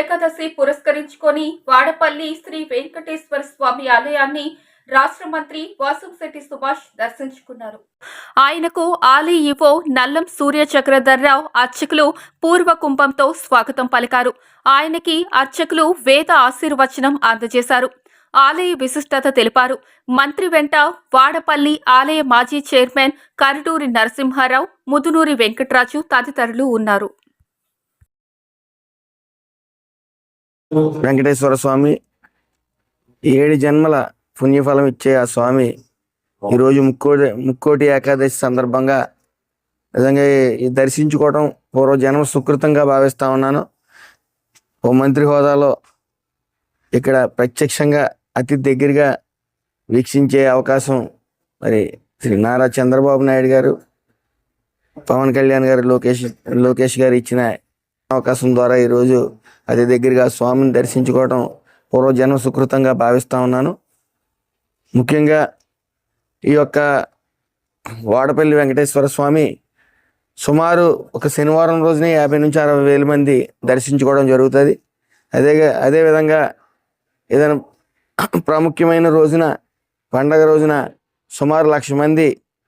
ఏకాదశి పురస్కరించుకొని వాడపల్లి శ్రీ వెంకటేశ్వర స్వామి ఆలయాన్ని రాష్ట్ర మంత్రి వాసుశెట్టి సుభాష్ దర్శించుకున్నారు. ఆయనకు ఆలీ ఇవో నల్లం సూర్య చక్రధర్రావు అర్చకులు పూర్వ కుంభంతో స్వాగతం పలికారు. ఆయనకి అర్చకులు వేద ఆశీర్వచనం అందజేశారు. ఆలయ విశిష్టత తెలిపారు. మంత్రి వెంట వాడపల్లి ఆలయ మాజీ చైర్మన్ కరుడూరి నరసింహారావు ముదునూరి వెంకట్రాజు తదితరులు ఉన్నారు. వెంకటేశ్వర స్వామి ఏడు జన్మల పుణ్యఫలం ఇచ్చే ఆ స్వామి ఈరోజు ముక్కోటి ముక్కోటి ఏకాదశి సందర్భంగా నిజంగా దర్శించుకోవడం పూర్వజన్మ సుకృతంగా భావిస్తా ఉన్నాను. ఓ మంత్రి హోదాలో ఇక్కడ ప్రత్యక్షంగా అతి దగ్గరగా వీక్షించే అవకాశం మరి శ్రీ నారా చంద్రబాబు నాయుడు గారు పవన్ కళ్యాణ్ గారు లోకేష్ లోకేష్ గారు ఇచ్చిన అవకాశం ద్వారా ఈరోజు అతి దగ్గరగా స్వామిని దర్శించుకోవడం పూర్వజన్మ సుకృతంగా భావిస్తూ ఉన్నాను. ముఖ్యంగా ఈ యొక్క వాడపల్లి వెంకటేశ్వర స్వామి సుమారు ఒక శనివారం రోజునే యాభై నుంచి అరవై వేల మంది దర్శించుకోవడం జరుగుతుంది. అదే అదేవిధంగా ఏదైనా ప్రాముఖ్యమైన రోజున పండగ రోజున సుమారు లక్ష మంది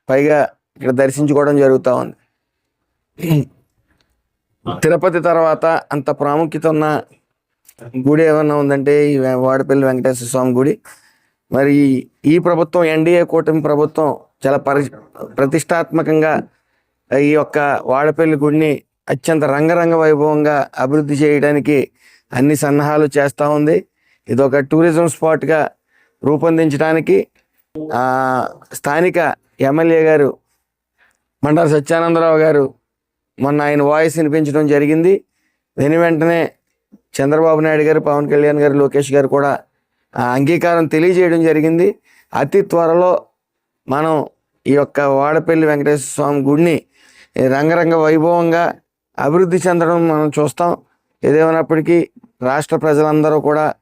పైగా ఇక్కడ దర్శించుకోవడం జరుగుతూ ఉంది. తిరుపతి తర్వాత అంత ప్రాముఖ్యత ఉన్న గుడి ఏమన్నా ఉందంటే ఈ వాడపల్లి వెంకటేశ్వర స్వామి గుడి? మరి ఈ- ప్రభుత్వం ఎన్డీఏ కూటమి ప్రభుత్వం చాలా పరి ప్రతిష్టాత్మకంగా ఈ యొక్క వాడపల్లి గుడిని అత్యంత రంగరంగ వైభవంగా అభివృద్ధి చేయడానికి అన్ని సన్నాహాలు చేస్తూ ఉంది. ఇది ఒక టూరిజం స్పాట్గా రూపొందించడానికి స్థానిక ఎమ్మెల్యే గారు మండల సత్యానందరావు గారు మొన్న ఆయన వాయిస్ వినిపించడం జరిగింది. వెను వెంటనే చంద్రబాబు నాయుడు గారు పవన్ కళ్యాణ్ గారు లోకేష్ గారు కూడా ఆ అంగీకారం తెలియజేయడం జరిగింది. అతి త్వరలో మనం ఈ యొక్క వాడపల్లి వెంకటేశ్వర స్వామి గుడిని రంగరంగ వైభవంగా అభివృద్ధి చెందడం మనం చూస్తాం. ఏదేమైనప్పటికీ రాష్ట్ర ప్రజలందరూ కూడా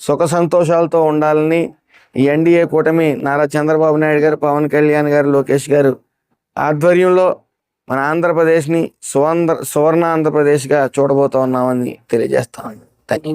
సుఖ సంతోషాలతో ఉండాలని ఈ ఎన్డీఏ కూటమి నారా చంద్రబాబు నాయుడు గారు పవన్ కళ్యాణ్ గారు లోకేష్ గారు ఆధ్వర్యంలో మన ఆంధ్రప్రదేశ్ని సువర్ణ సువర్ణ ఆంధ్రప్రదేశ్గా చూడబోతా ఉన్నామని తెలియజేస్తామండి థ్యాంక్ యూ